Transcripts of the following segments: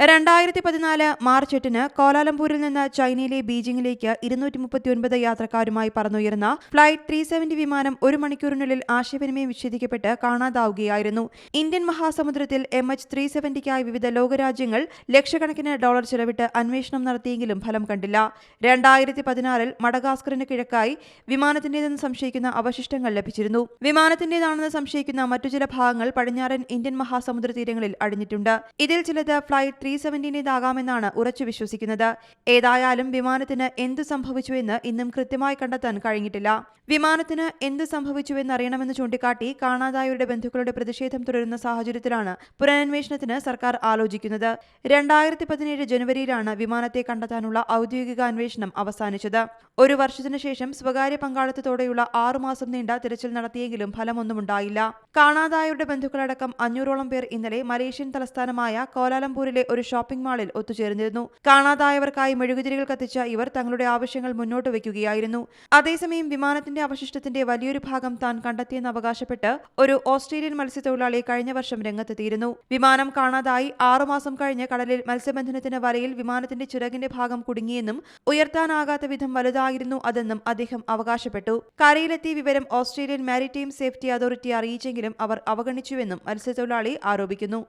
രണ്ടായിരത്തി പതിനാല് മാർച്ച് എട്ടിന് കോലാലംപൂരിൽ നിന്ന് ചൈനയിലെ ബീജിംഗിലേക്ക് ഇരുന്നൂറ്റി മുപ്പത്തിയൊൻപത് യാത്രക്കാരുമായി പറന്നുയർന്ന ഫ്ലൈറ്റ് ത്രീ സെവന്റി വിമാനം ഒരു മണിക്കൂറിനുള്ളിൽ ആശയവിനിമയം വിച്ഛേദിക്കപ്പെട്ട് കാണാതാവുകയായിരുന്നു. ഇന്ത്യൻ മഹാസമുദ്രത്തിൽ എം എച്ച് ത്രീ സെവന്റിക്കായി വിവിധ ലോകരാജ്യങ്ങൾ ലക്ഷക്കണക്കിന് ഡോളർ ചെലവിട്ട് അന്വേഷണം നടത്തിയെങ്കിലും ഫലം കണ്ടില്ല. രണ്ടായിരത്തി പതിനാറിൽ മഡഗാസ്കറിന് കിഴക്കായി വിമാനത്തിന്റേതെന്ന് സംശയിക്കുന്ന അവശിഷ്ടങ്ങൾ ലഭിച്ചിരുന്നു. വിമാനത്തിന്റേതാണെന്ന് സംശയിക്കുന്ന മറ്റു ചില ഭാഗങ്ങൾ പടിഞ്ഞാറൻ ഇന്ത്യൻ മഹാസമുദ്ര തീരങ്ങളിൽ അടിഞ്ഞിട്ടുണ്ട്. ഇതിൽ ചിലത് ഫ്ലൈറ്റ് സെവന്റീനേതാകാമെന്നാണ് ഉറച്ചു വിശ്വസിക്കുന്നത്. ഏതായാലും വിമാനത്തിന് എന്തു സംഭവിച്ചുവെന്ന് ഇന്നും കൃത്യമായി കണ്ടെത്താൻ കഴിഞ്ഞിട്ടില്ല. വിമാനത്തിന് എന്ത് സംഭവിച്ചുവെന്നറിയണമെന്ന് ചൂണ്ടിക്കാട്ടി കാണാതായവരുടെ ബന്ധുക്കളുടെ പ്രതിഷേധം തുടരുന്ന സാഹചര്യത്തിലാണ് പുനരന്വേഷണത്തിന് സർക്കാർ ആലോചിക്കുന്നത്. രണ്ടായിരത്തി പതിനേഴ് ജനുവരിയിലാണ് വിമാനത്തെ കണ്ടെത്താനുള്ള ഔദ്യോഗിക അന്വേഷണം അവസാനിച്ചത്. ഒരു വർഷത്തിനു ശേഷം സ്വകാര്യ പങ്കാളിത്തത്തോടെയുള്ള ആറുമാസം നീണ്ട തിരച്ചിൽ നടത്തിയെങ്കിലും ഫലമൊന്നുമുണ്ടായില്ല കാണാതായവരുടെ ബന്ധുക്കളടക്കം അഞ്ഞൂറോളം പേർ ഇന്നലെ മലേഷ്യൻ തലസ്ഥാനമായ കോലാലംപൂരിലെ ഒരു ഷോപ്പിംഗ് മാളിൽ ഒത്തുചേർന്നിരുന്നു. കാണാതായവർക്കായി മെഴുകുതിരികൾ കത്തിച്ച ഇവർ തങ്ങളുടെ ആവശ്യങ്ങൾ മുന്നോട്ട് വയ്ക്കുകയായിരുന്നു. അതേസമയം വിമാനത്തിന്റെ അവശിഷ്ടത്തിന്റെ വലിയൊരു ഭാഗം താൻ കണ്ടെത്തിയെന്ന് അവകാശപ്പെട്ട് ഒരു ഓസ്ട്രേലിയൻ മത്സ്യത്തൊഴിലാളി കഴിഞ്ഞ വർഷം രംഗത്തെത്തിയിരുന്നു. വിമാനം കാണാതായി ആറുമാസം കഴിഞ്ഞ് കടലിൽ മത്സ്യബന്ധനത്തിന് വലയിൽ വിമാനത്തിന്റെ ചിറകിന്റെ ഭാഗം കുടുങ്ങിയെന്നും ഉയർത്താനാകാത്ത വിധം വലുതായിരുന്നു അതെന്നും അദ്ദേഹം അവകാശപ്പെട്ടു. കരയിലെത്തിയ വിവരം ഓസ്ട്രേലിയൻ മാരിടൈം സേഫ്റ്റി അതോറിറ്റി അറിയിച്ചെങ്കിലും അവർ അവഗണിച്ചുവെന്നും മത്സ്യത്തൊഴിലാളി ആരോപിക്കുന്നു.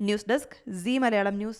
News desk Zee Malayalam news.